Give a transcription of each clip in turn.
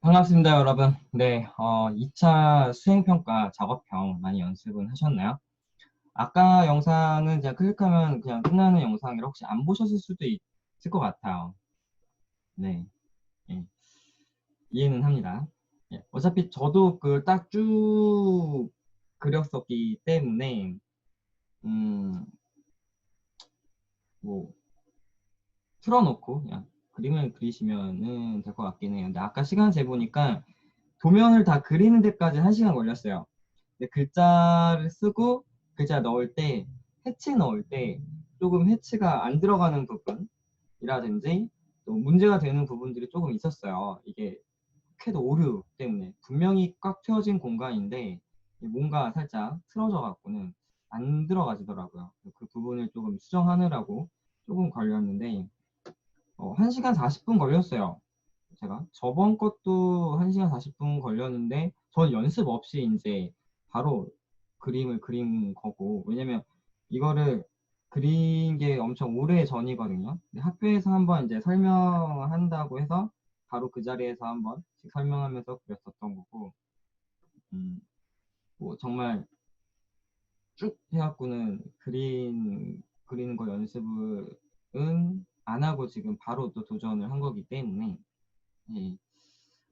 반갑습니다, 여러분. 네, 어, 2차 수행평가 작업형 많이 연습은 하셨나요? 아까 영상은 제가 클릭하면 그냥 끝나는 영상이라 혹시 안 보셨을 수도 있을 것 같아요. 네, 예, 이해는 합니다. 예, 어차피 저도 그 딱 쭉 그렸었기 때문에, 음, 뭐, 틀어놓고 그냥 그림을 그리시면은 될 것 같긴 해요. 근데 아까 시간 재보니까 도면을 다 그리는 데까지 1시간 걸렸어요. 근데 글자를 쓰고 글자 넣을 때 해치 넣을 때 조금 해치가 안 들어가는 부분이라든지 또 문제가 되는 부분들이 조금 있었어요. 이게 캐도 오류 때문에 분명히 꽉 채워진 공간인데 뭔가 살짝 틀어져 갖고는 안 들어가지더라고요. 그 부분을 조금 수정하느라고 조금 걸렸는데 어, 1시간 40분 걸렸어요. 제가 저번 것도 1시간 40분 걸렸는데 전 연습 없이 이제 바로 그림을 그린 거고 왜냐면 이거를 그린 게 엄청 오래 전이거든요. 학교에서 한번 이제 설명한다고 해서 바로 그 자리에서 한번 설명하면서 그렸었던 거고 음, 뭐 정말 쭉 해갖고는 그린 그리는 거 연습은 안 하고 지금 바로 또 도전을 한 거기 때문에 예.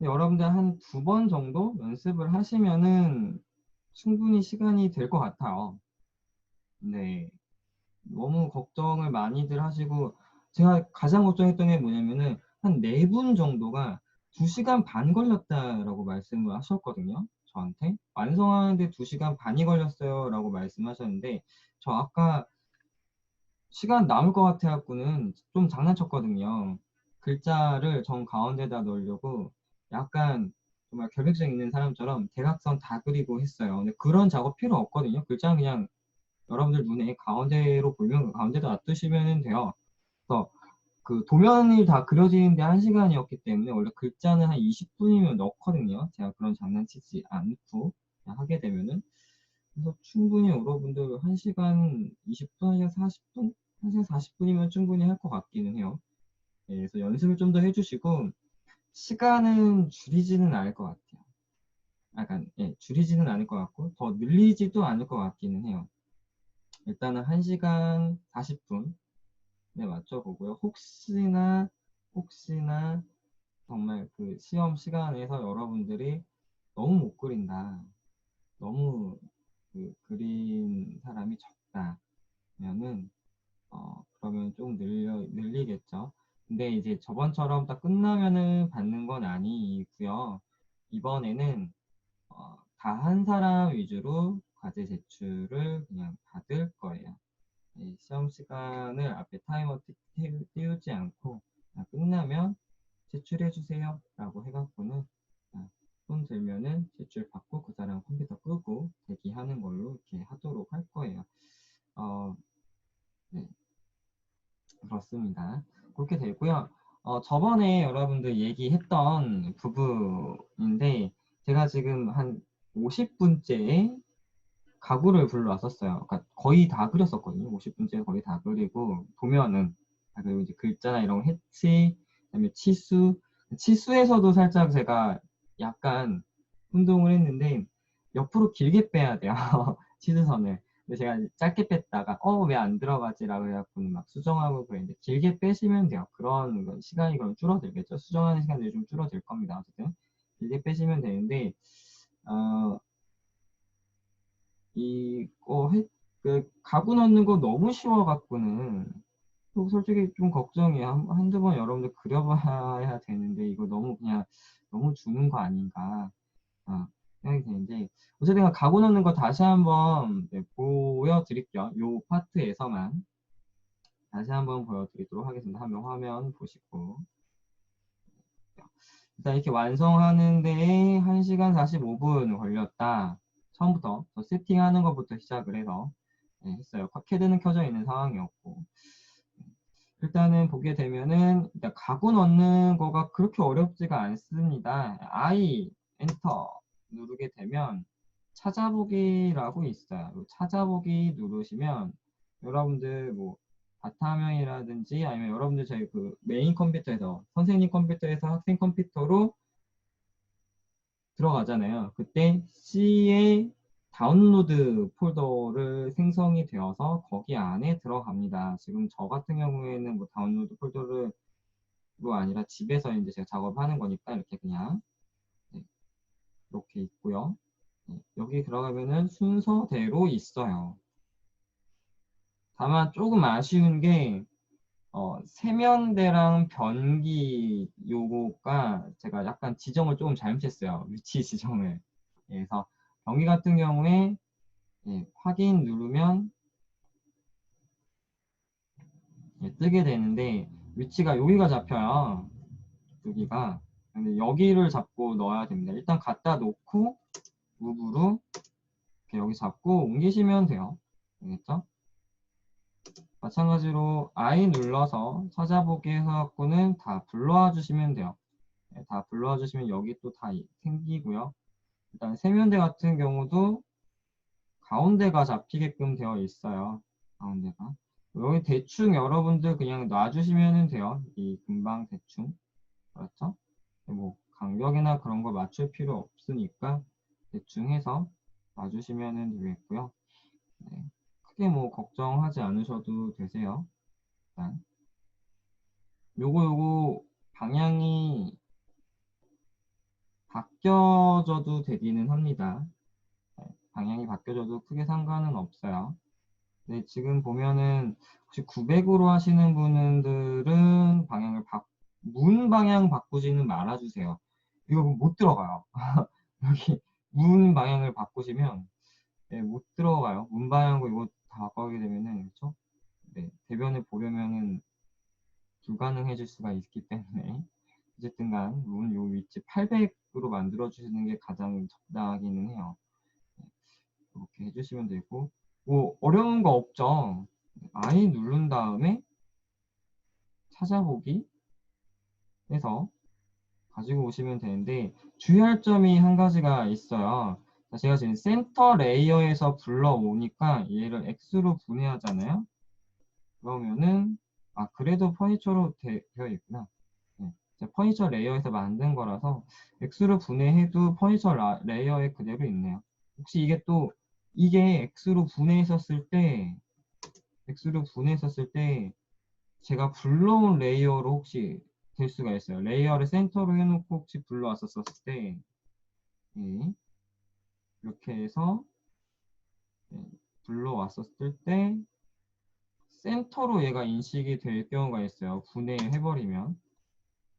여러분들 한 두 번 정도 연습을 하시면은 충분히 시간이 될 것 같아요. 네. 너무 걱정을 많이들 하시고 제가 가장 걱정했던 게 뭐냐면은 한 네 분 정도가 2시간 반 걸렸다라고 말씀을 하셨거든요. 저한테 완성하는데 2시간 반이 걸렸어요 라고 말씀하셨는데 저 아까 시간 남을 것 같아 갖고는 좀 장난쳤거든요. 글자를 정 가운데다 넣으려고 약간 정말 결백성 있는 사람처럼 대각선 다 그리고 했어요. 근데 그런 작업 필요 없거든요. 글자는 그냥 여러분들 눈에 가운데로 보면 가운데다 놔두시면 돼요. 그래서 그 도면이 다 그려지는데 1시간이었기 때문에 원래 글자는 한 20분이면 넣거든요. 제가 그런 장난치지 않고 하게 되면은 그래서 충분히 여러분들 1시간 20분, 1시간 40분? 1시간 40분이면 충분히 할 것 같기는 해요. 네, 그래서 연습을 좀 더 해주시고 시간은 줄이지는 않을 것 같아요. 약간 예, 줄이지는 않을 것 같고 더 늘리지도 않을 것 같기는 해요. 일단은 1시간 40분 네, 맞춰보고요. 혹시나 혹시나 정말 그 시험 시간에서 여러분들이 너무 못 그린다. 너무 그 그린 사람이 적다 면은 어 그러면 좀 늘려 늘리겠죠. 근데 이제 저번처럼 딱 끝나면은 받는 건 아니고요. 이번에는 어, 다한 사람 위주로 과제 제출을 그냥 받을 거예요. 시험 시간을 앞에 타이머 띄우지 않고 끝나면 제출해 주세요 라고 해갖고는 손 들면은 제출 받고 그 사람 컴퓨터 끄고 대기하는 걸로 이렇게 하도록 할 거예요. 어, 네. 그렇습니다. 그렇게 되고요. 어, 저번에 여러분들 얘기했던 부분인데 제가 지금 한 50분째 가구를 불러왔었어요. 그러니까 거의 다 그렸었거든요. 50분째 거의 다 그리고 보면은 그리고 이제 글자나 이런 해치, 그다음에 치수, 치수에서도 살짝 제가 약간 운동을 했는데 옆으로 길게 빼야 돼요. 치수선을. 근데 제가 짧게 뺐다가 어 왜 안 들어가지라고 해갖고 막 수정하고 그랬는데 길게 빼시면 돼요. 그런 시간이 그럼 줄어들겠죠. 수정하는 시간들이 좀 줄어들 겁니다. 어쨌든 길게 빼시면 되는데 어 이거 해, 그 가구 넣는 거 너무 쉬워갖고는 솔직히 좀 걱정이에요. 한, 한두 번 여러분들 그려봐야 되는데 이거 너무 그냥 너무 주는 거 아닌가 어, 생각이 되는데 어쨌든 가구 넣는 거 다시 한번 네, 보여드릴게요. 요 파트에서만 다시 한번 보여드리도록 하겠습니다. 한번 화면 보시고 일단 이렇게 완성하는데 1시간 45분 걸렸다. 처음부터 세팅하는 것부터 시작을 해서 네, 했어요. 캐드는 켜져 있는 상황이었고 일단은 보게 되면은 일단 가구 넣는 거가 그렇게 어렵지가 않습니다. I 엔터 누르게 되면 찾아보기라고 있어요. 찾아보기 누르시면 여러분들 뭐 바탕화면이라든지 아니면 여러분들 저희 그 메인 컴퓨터에서 선생님 컴퓨터에서 학생 컴퓨터로 들어가잖아요. 그때 C의 다운로드 폴더를 생성이 되어서 거기 안에 들어갑니다. 지금 저 같은 경우에는 뭐 다운로드 폴더를 로 아니라 집에서 이제 제가 작업하는 거니까 이렇게 그냥 네, 이렇게 있고요. 네, 여기 들어가면은 순서대로 있어요. 다만 조금 아쉬운 게 어, 세면대랑 변기 요거가 제가 약간 지정을 조금 잘못했어요. 위치 지정을. 그래서 변기 같은 경우에 예, 확인 누르면 예, 뜨게 되는데 위치가 여기가 잡혀요. 여기가. 여기를 잡고 넣어야 됩니다. 일단 갖다 놓고 무브로 여기 잡고 옮기시면 돼요. 알겠죠? 마찬가지로 I 눌러서 찾아보기 해갖고는 다 불러와 주시면 돼요. 네, 다 불러와 주시면 여기 또 다 생기고요. 일단 세면대 같은 경우도 가운데가 잡히게끔 되어 있어요. 가운데가. 여기 대충 여러분들 그냥 놔주시면 돼요. 이 금방 대충. 그렇죠? 뭐 간격이나 그런 거 맞출 필요 없으니까 대충 해서 놔주시면 되겠고요. 네. 크게 뭐 걱정하지 않으셔도 되세요. 일단. 요거 요거 방향이 바뀌어져도 되기는 합니다. 네, 방향이 바뀌어져도 크게 상관은 없어요. 네, 지금 보면은 혹시 900으로 하시는 분들은 방향을 바, 문 방향 바꾸지는 말아주세요. 이거 못 들어가요. 여기 문 방향을 바꾸시면 네, 못 들어가요. 문 방향고 이거 다 바꾸게 되면은 그렇죠? 네, 대변을 보려면은 불가능해질 수가 있기 때문에 어쨌든간 문 요 위치 800으로 만들어 주시는 게 가장 적당하기는 해요. 네, 이렇게 해주시면 되고 뭐 어려운 거 없죠. I 누른 다음에 찾아보기 해서 가지고 오시면 되는데 주의할 점이 한 가지가 있어요. 제가 지금 센터 레이어에서 불러오니까 얘를 X로 분해하잖아요. 그러면은 아 그래도 퍼니처로 되, 어 있구나. 네. 퍼니처 레이어에서 만든 거라서 X로 분해해도 퍼니처 라, 레이어에 그대로 있네요. 혹시 이게 또 이게 X로 분해했었을 때 X로 분해했었을 때 제가 불러온 레이어로 혹시 될 수가 있어요. 레이어를 센터로 해놓고 혹시 불러왔었을 때 예. 이렇게 해서 예. 불러왔었을 때 센터로 얘가 인식이 될 경우가 있어요. 분해해버리면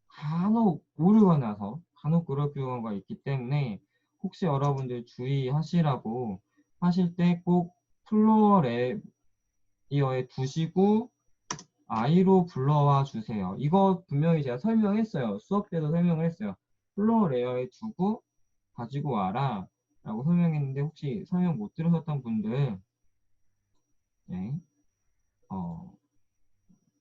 간혹 오류가 나서 간혹 그럴 경우가 있기 때문에 혹시 여러분들 주의하시라고 하실 때 꼭 플로어 레이어에 두시고 I로 불러와 주세요. 이거 분명히 제가 설명했어요. 수업 때도 설명을 했어요. 플로어 레이어에 두고 가지고 와라 라고 설명했는데 혹시 설명 못 들으셨던 분들 네, 어,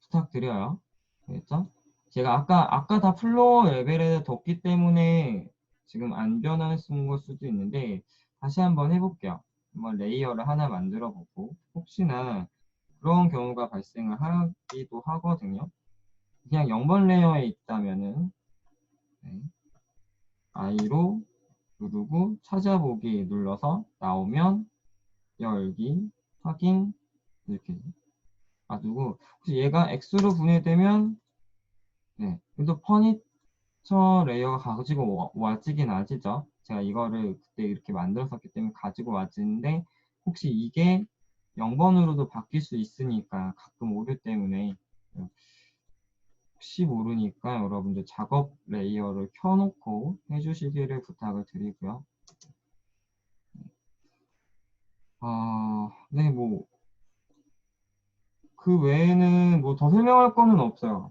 부탁드려요. 알겠죠? 제가 아까 아까 다 플로어 레벨에 뒀기 때문에 지금 안 변화했는 걸 수도 있는데 다시 한번 해볼게요. 한번 레이어를 하나 만들어 보고 혹시나 그런 경우가 발생을 하기도 하거든요. 그냥 0번 레이어에 있다면은 네. I로 누르고 찾아보기 눌러서 나오면 열기 확인 이렇게 놔두고 혹시 얘가 X로 분해되면 네 그래도 퍼니처 레이어가 가지고 와지긴 아지죠 제가 이거를 그때 이렇게 만들었었기 때문에 가지고 와지는데 혹시 이게 0번으로도 바뀔 수 있으니까 가끔 오류 때문에 혹시 모르니까 여러분들 작업 레이어를 켜놓고 해주시기를 부탁을 드리고요. 아, 네, 뭐, 그 외에는 뭐 더 설명할 거는 없어요.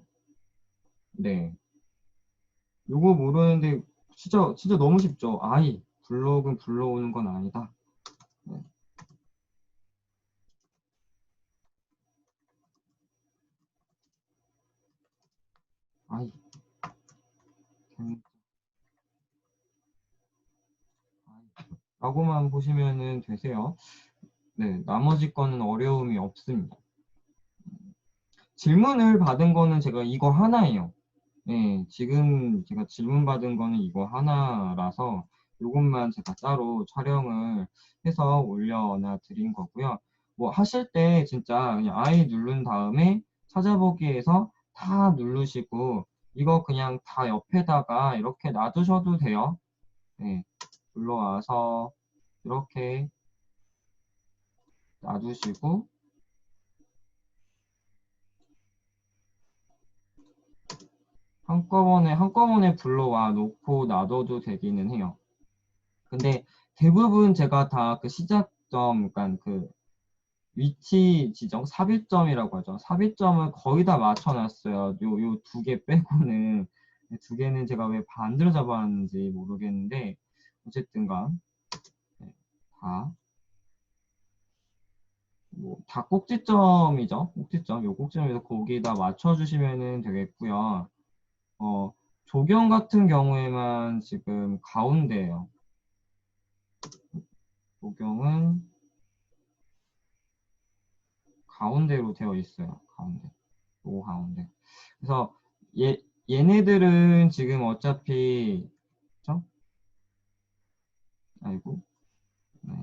네. 요거 모르는데 진짜 진짜 너무 쉽죠. 아이 블록은 불러오는 건 아니다. 네. 아이 라고만 보시면 되세요. 네, 나머지 거는 어려움이 없습니다. 질문을 받은 거는 제가 이거 하나예요. 네, 지금 제가 질문 받은 거는 이거 하나라서 요것만 제가 따로 촬영을 해서 올려놔 드린 거고요. 뭐 하실 때 진짜 그냥 I 누른 다음에 찾아보기에서 다 누르시고 이거 그냥 다 옆에다가 이렇게 놔두셔도 돼요. 네, 눌러와서 이렇게 놔두시고 한꺼번에 한꺼번에 불러와 놓고 놔둬도 되기는 해요. 근데 대부분 제가 다 그 시작점, 그러니까 그 위치 지정, 삽입점이라고 하죠. 삽입점을 거의 다 맞춰놨어요. 요, 요 두 개 빼고는. 두 개는 제가 왜 반대로 잡아놨는지 모르겠는데, 어쨌든간, 네, 다, 뭐, 다 꼭지점이죠. 꼭지점. 요 꼭지점에서 거기다 맞춰주시면 되겠고요. 어, 조경 같은 경우에만 지금 가운데예요. 조경은 가운데로 되어 있어요. 가운데. 요 가운데. 그래서 얘, 얘네들은 지금 어차피? 아이고. 네.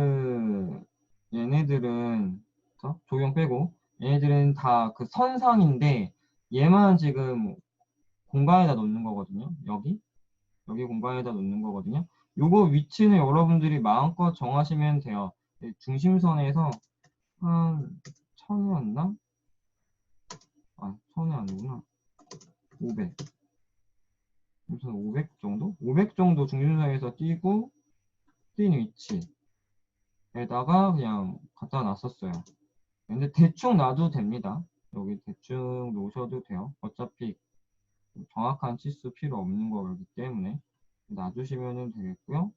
얘네들은 얘네들은 그죠? 조경 빼고 얘네들은 다 그 선상인데 얘만 지금 공간에다 놓는 거거든요. 여기 여기 공간에다 놓는 거거든요. 요거 위치는 여러분들이 마음껏 정하시면 돼요. 네, 중심선에서 한 천이었나? 아, 천이 아니구나. 500. 무슨 500 정도? 500 정도 중심선에서 뛰고 뛴 위치에다가 그냥 갖다 놨었어요. 근데 대충 놔도 됩니다. 여기 대충 놓으셔도 돼요. 어차피 정확한 치수 필요 없는 거기 때문에 놔주시면 되겠고요.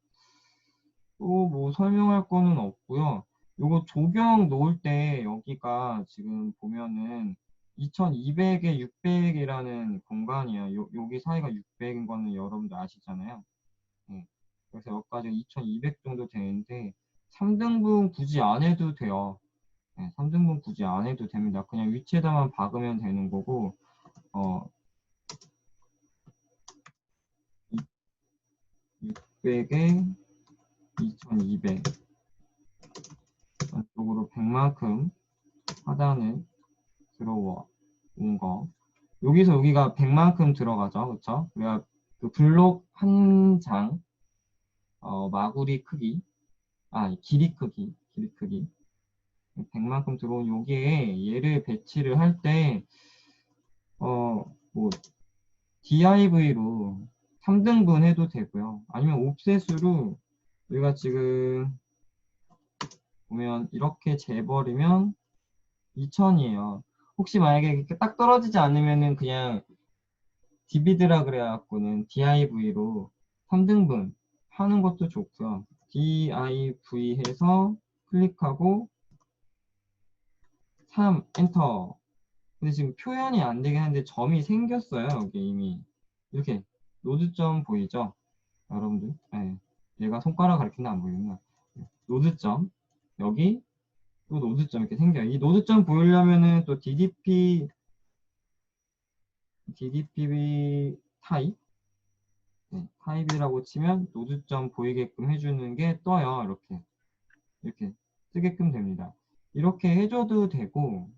또 뭐 설명할 거는 없고요. 요거 조경 놓을 때 여기가 지금 보면은 2200에 600이라는 공간이에요. 요, 여기 사이가 600인 거는 여러분들 아시잖아요. 네. 그래서 여기까지 2200 정도 되는데 3등분 굳이 안 해도 돼요. 네, 3등분 굳이 안 해도 됩니다. 그냥 위치에다만 박으면 되는 거고 어, 600에 2200 이쪽으로 100만큼 하단을 들어와 온 거. 여기서 여기가 100만큼 들어가죠. 그쵸? 우리가 그 블록 한 장, 어, 마구리 크기, 아, 길이 크기, 길이 크기. 100만큼 들어온 여기에 얘를 배치를 할 때, 어, 뭐, DIV로 3등분 해도 되고요. 아니면 옵셋으로 우리가 지금 보면 이렇게 재버리면 2000이에요. 혹시 만약에 이렇게 딱 떨어지지 않으면은 그냥 디비드라 그래갖고는 DIV로 3등분 하는 것도 좋고요. DIV 해서 클릭하고 3 엔터 근데 지금 표현이 안 되긴 하는데 점이 생겼어요 여기 이미 이렇게 노드점 보이죠? 여러분들 네. 얘가 손가락 가리키는데 안 보이구나 노드점 여기 또 노드점 이렇게 생겨요. 이 노드점 보이려면은 또 DDP DDP 타입? 네, 타입이라고 치면 노드점 보이게끔 해주는 게 떠요. 이렇게 이렇게 뜨게끔 됩니다. 이렇게 해줘도 되고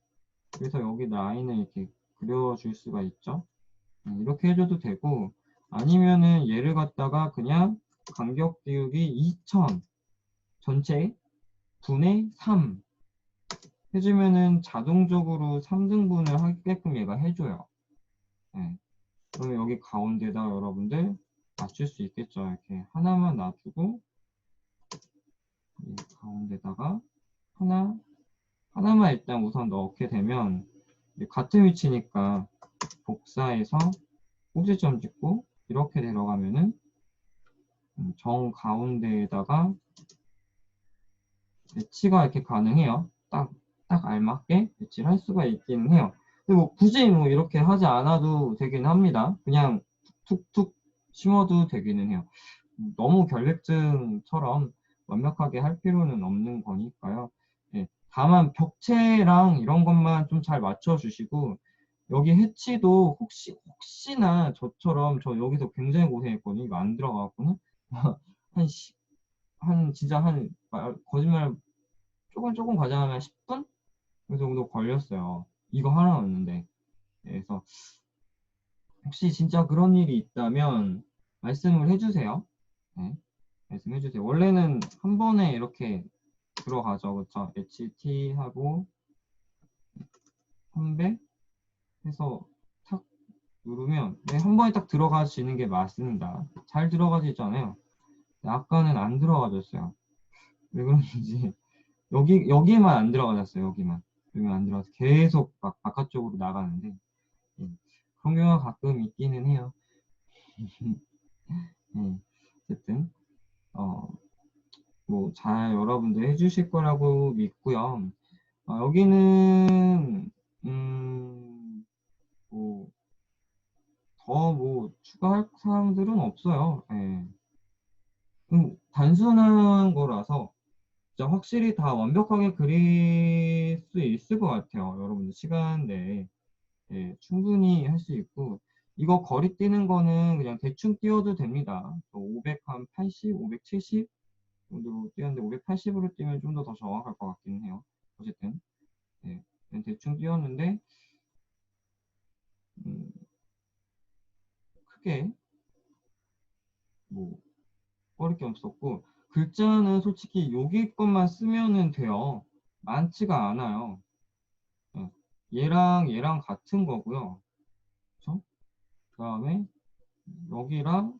그래서 여기 라인을 이렇게 그려줄 수가 있죠? 네, 이렇게 해줘도 되고 아니면은 얘를 갖다가 그냥 간격 띄우기 2000 전체 분의 3 해주면은 자동적으로 3등분을 하게끔 얘가 해줘요. 네. 그러면 여기 가운데다 여러분들 맞출 수 있겠죠. 이렇게 하나만 놔주고 가운데다가 하나 하나만 일단 우선 넣게 되면 같은 위치니까 복사해서 꼭지점 찍고 이렇게 들어가면은 음, 정 가운데에다가 배치가 이렇게 가능해요. 딱, 딱 알맞게 배치를 할 수가 있기는 해요. 그리고 굳이 뭐 이렇게 하지 않아도 되긴 합니다. 그냥 툭툭 심어도 되기는 해요. 너무 결백증처럼 완벽하게 할 필요는 없는 거니까요. 네, 다만 벽체랑 이런 것만 좀 잘 맞춰주시고 여기 해치도 혹시 혹시나 저처럼 저 여기서 굉장히 고생했거든요. 이거 안 들어가고는 한, 시, 한 진짜 한 말- 거짓말 조금 조금 과장하면 10분 그 정도 걸렸어요. 이거 하나 넣는데 그래서 혹시 진짜 그런 일이 있다면 말씀을 해주세요. 네, 말씀해 주세요. 원래는 한 번에 이렇게 들어가죠, 그렇죠? HT 하고 300 해서 탁 누르면 네, 한 번에 딱 들어가지는 게 맞습니다. 잘 들어가지잖아요. 아까는 안 들어가졌어요. 왜 그런지 여기 여기만 안 들어가졌어요. 여기만 여기만 안 들어가서 계속 막 바깥쪽으로 나가는데 예, 그런 경우가 가끔 있기는 해요. 예, 어쨌든 어, 뭐 잘 여러분들 해주실 거라고 믿고요. 어, 여기는 음, 뭐, 더 뭐 추가할 사항들은 없어요. 예. 음, 단순한 거라서 진짜 확실히 다 완벽하게 그릴 수 있을 것 같아요. 여러분들 시간 내에 예, 충분히 할 수 있고 이거 거리 뛰는 거는 그냥 대충 뛰어도 됩니다. 580, 570 정도로 뛰었는데 580으로 뛰면 좀 더 더 정확할 것 같긴 해요. 어쨌든 예, 그냥 대충 뛰었는데 음, 크게 뭐 어릴 게 없었고 글자는 솔직히 여기 것만 쓰면은 돼요. 많지가 않아요. 예, 얘랑 얘랑 같은 거고요. 그 다음에 여기랑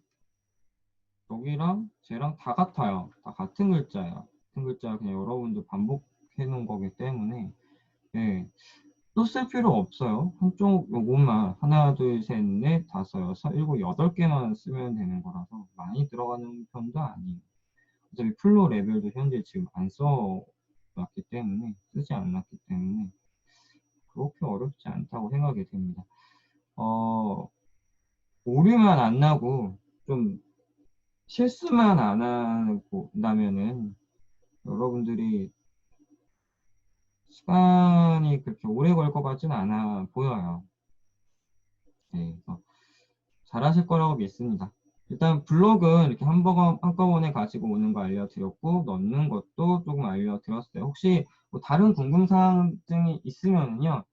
여기랑 쟤랑 다 같아요. 다 같은 글자예요. 같은 글자 그냥 여러분들 반복해 놓은 거기 때문에 예, 또 쓸 필요 없어요. 한쪽 요것만 하나, 둘, 셋, 넷, 다섯, 여섯, 일곱, 여덟 개만 쓰면 되는 거라서 많이 들어가는 편도 아니에요. 어차피 플로 레벨도 현재 지금 안 써놨기 때문에 쓰지 않았기 때문에 그렇게 어렵지 않다고 생각이 됩니다. 어, 오류만 안 나고 좀 실수만 안 하고 나면은 여러분들이 시간이 그렇게 오래 걸 것 같지는 않아 보여요. 네, 잘하실 거라고 믿습니다. 일단 블록은 이렇게 한번, 한꺼번에 가지고 오는 거 알려드렸고 넣는 것도 조금 알려드렸어요. 혹시 뭐 다른 궁금사항 등이 있으면요.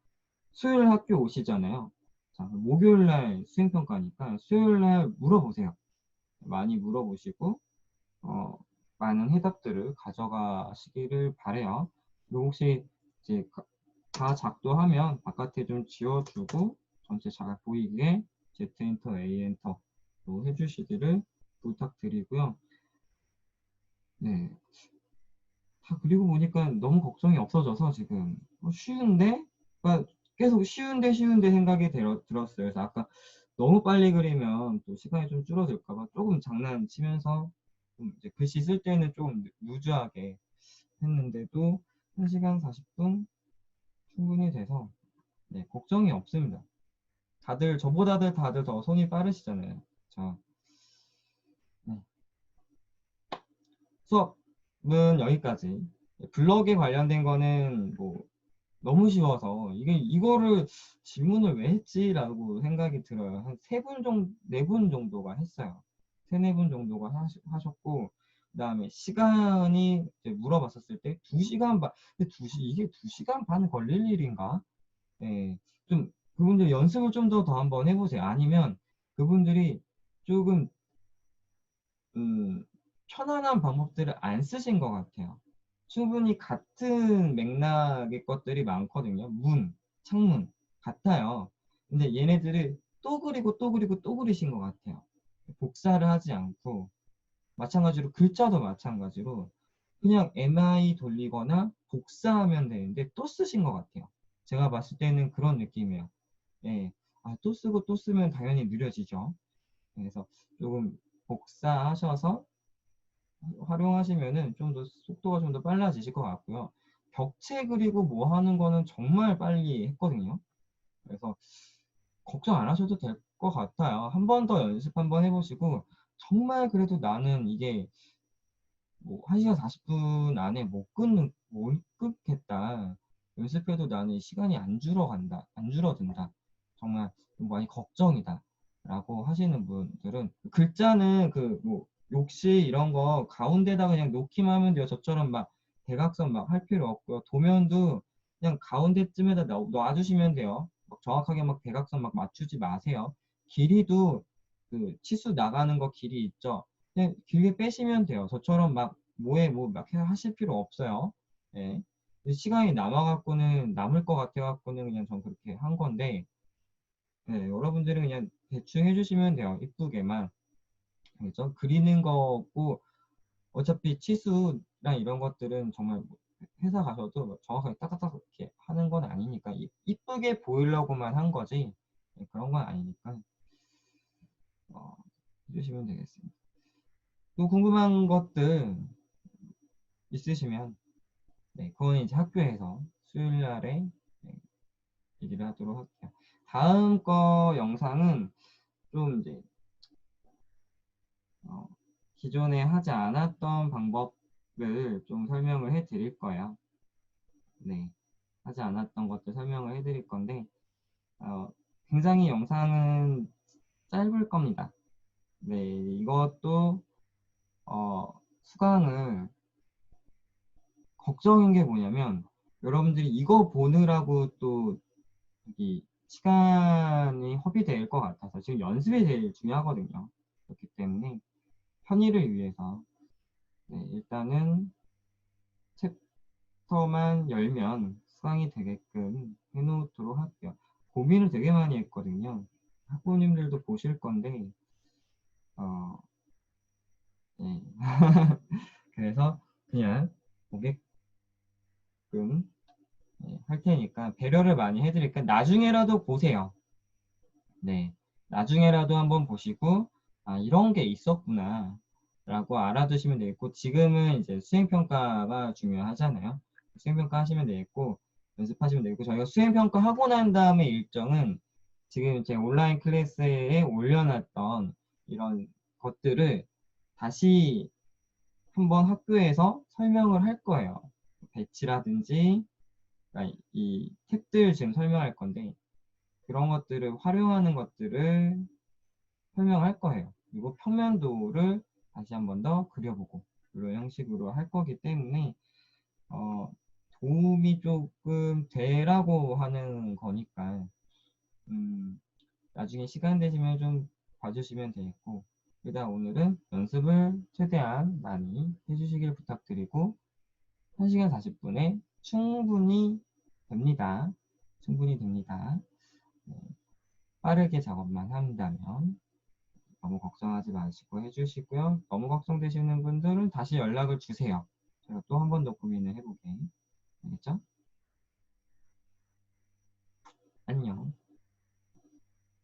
수요일 학교 오시잖아요. 자, 목요일 날 수행평가니까 수요일 날 물어보세요. 많이 물어보시고 어, 많은 해답들을 가져가시기를 바래요. 그리고 혹시 이제 가- 다 작도하면 바깥에 좀 지워주고 전체 잘 보이게 Z 엔터, A 엔터 또 해주시기를 부탁드리고요. 네. 다 그리고 보니까 너무 걱정이 없어져서 지금 어, 쉬운데? 그러니까 계속 쉬운데 쉬운데 생각이 들었어요. 그래서 아까 너무 빨리 그리면 또 시간이 좀 줄어들까봐 조금 장난치면서 좀 이제 글씨 쓸 때는 조금 루즈하게 했는데도 1시간 40분 충분히 돼서 네, 걱정이 없습니다. 다들 저보다들 다들 더 손이 빠르시잖아요. 자, 네. 수업은 여기까지. 블럭에 관련된 거는 뭐 너무 쉬워서 이게 이거를 질문을 왜 했지라고 생각이 들어요. 한 세 분 정도, 네 분 정도가 했어요. 세네 분 정도가 하셨고 그다음에 시간이 물어봤었을 때 2시간 반, 근데 2시 이게 2시간 반 걸릴 일인가? 예. 좀 그분들 연습을 좀 더 더 한번 해보세요. 아니면 그분들이 조금 음, 편안한 방법들을 안 쓰신 것 같아요. 충분히 같은 맥락의 것들이 많거든요. 문, 창문 같아요. 근데 얘네들을 또 그리고 또 그리고 또 그리신 것 같아요. 복사를 하지 않고 마찬가지로 글자도 마찬가지로 그냥 MI 돌리거나 복사하면 되는데 또 쓰신 것 같아요. 제가 봤을 때는 그런 느낌이에요. 예, 아, 또 쓰고 또 쓰면 당연히 느려지죠. 그래서 조금 복사하셔서 활용하시면은 좀 더 속도가 좀 더 빨라지실 것 같고요. 벽체 그리고 뭐 하는 거는 정말 빨리 했거든요. 그래서 걱정 안 하셔도 될 것 같아요. 한 번 더 연습 한 번 해보시고 정말 그래도 나는 이게 뭐 1시간 40분 안에 못 끊는 못 끊겠다. 연습해도 나는 시간이 안 줄어간다. 안 줄어든다. 정말 좀 많이 걱정이다. 라고 하시는 분들은 글자는 그 뭐 욕실 이런 거 가운데다 그냥 놓기만 하면 돼요. 저처럼 막 대각선 막 할 필요 없고요. 도면도 그냥 가운데쯤에다 놔- 놔주시면 돼요. 막 정확하게 막 대각선 막 맞추지 마세요. 길이도 그 치수 나가는 거 길이 있죠. 그냥 길게 빼시면 돼요. 저처럼 막 뭐에 뭐 막 하실 필요 없어요. 예. 시간이 남아갖고는 남을 것 같아갖고는 그냥 전 그렇게 한 건데, 네, 여러분들은 그냥 대충 해주시면 돼요. 이쁘게만. 그죠? 그리는 거고, 어차피 치수랑 이런 것들은 정말 뭐 회사 가셔도 정확하게 딱딱딱 이렇게 하는 건 아니니까, 이- 이쁘게 보이려고만 한 거지, 네, 그런 건 아니니까, 어, 해주시면 되겠습니다. 또 궁금한 것들 있으시면, 네, 그건 이제 학교에서 수요일 날에 네, 얘기를 하도록 할게요. 다음 거 영상은 좀 이제 어, 기존에 하지 않았던 방법을 좀 설명을 해 드릴 거예요. 네, 하지 않았던 것들 설명을 해 드릴 건데 어, 굉장히 영상은 짧을 겁니다. 네, 이것도 어, 수강을 걱정인 게 뭐냐면 여러분들이 이거 보느라고 또 여기 시간이 허비될 것 같아서 지금 연습이 제일 중요하거든요. 그렇기 때문에 편의를 위해서 네, 일단은 챕터만 열면 수강이 되게끔 해놓도록 할게요. 고민을 되게 많이 했거든요. 학부모님들도 보실 건데 어, 네. 그래서 그냥 네, 할 테니까 배려를 많이 해드릴까 나중에라도 보세요. 네, 나중에라도 한번 보시고 아 이런 게 있었구나 라고 알아두시면 되겠고 지금은 이제 수행평가가 중요하잖아요. 수행평가 하시면 되겠고 연습하시면 되겠고 저희가 수행평가 하고 난 다음에 일정은 지금 제 온라인 클래스에 올려놨던 이런 것들을 다시 한번 학교에서 설명을 할 거예요. 배치라든지 그러니까 이 탭들 지금 설명할 건데 그런 것들을 활용하는 것들을 설명할 거예요. 그리고 평면도를 다시 한 번 더 그려보고 이런 형식으로 할 거기 때문에 어, 도움이 조금 되라고 하는 거니까 음, 나중에 시간 되시면 좀 봐주시면 되겠고 일단 오늘은 연습을 최대한 많이 해주시길 부탁드리고 1시간 40분에 충분히 됩니다. 충분히 됩니다. 네. 빠르게 작업만 한다면 너무 걱정하지 마시고 해주시고요. 너무 걱정되시는 분들은 다시 연락을 주세요. 제가 또 한 번 더 고민을 해보게. 알겠죠? 안녕.